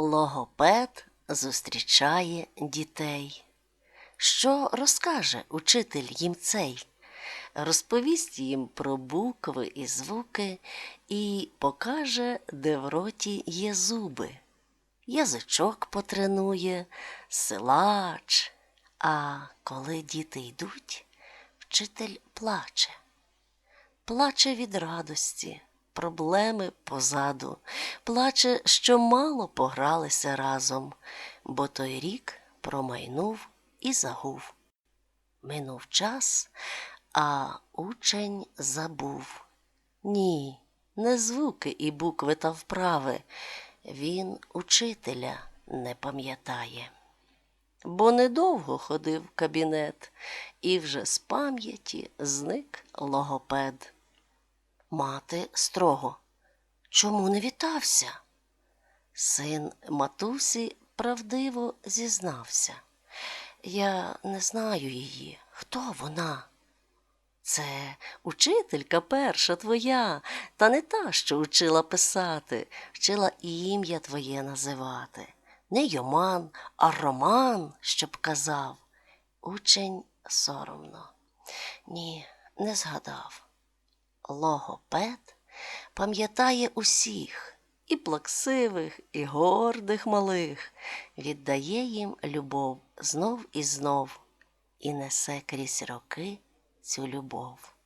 Логопед зустрічає дітей. Що розкаже учитель їм цей? Розповість їм про букви і звуки і покаже, де в роті є зуби. Язичок потренує, силач. А коли діти йдуть, вчитель плаче. Плаче від радості, проблеми позаду, плаче, що мало погралися разом, бо той рік промайнув і загув. Минув час, а учень забув. Ні, не звуки і букви та вправи. Він учителя не пам'ятає. Бо недовго ходив в кабінет, і вже з пам'яті зник логопед. Мати строго. Чому не вітався? Син матусі правдиво зізнався. Я не знаю її. Хто вона? Це учителька перша твоя, та не та, що учила писати, вчила ім'я твоє називати. Не Йоман, а Роман, щоб казав. Учень соромно. Ні, не згадав. Логопед пам'ятає усіх, і плаксивих, і гордих малих, віддає їм любов знов і знов, і несе крізь роки цю любов.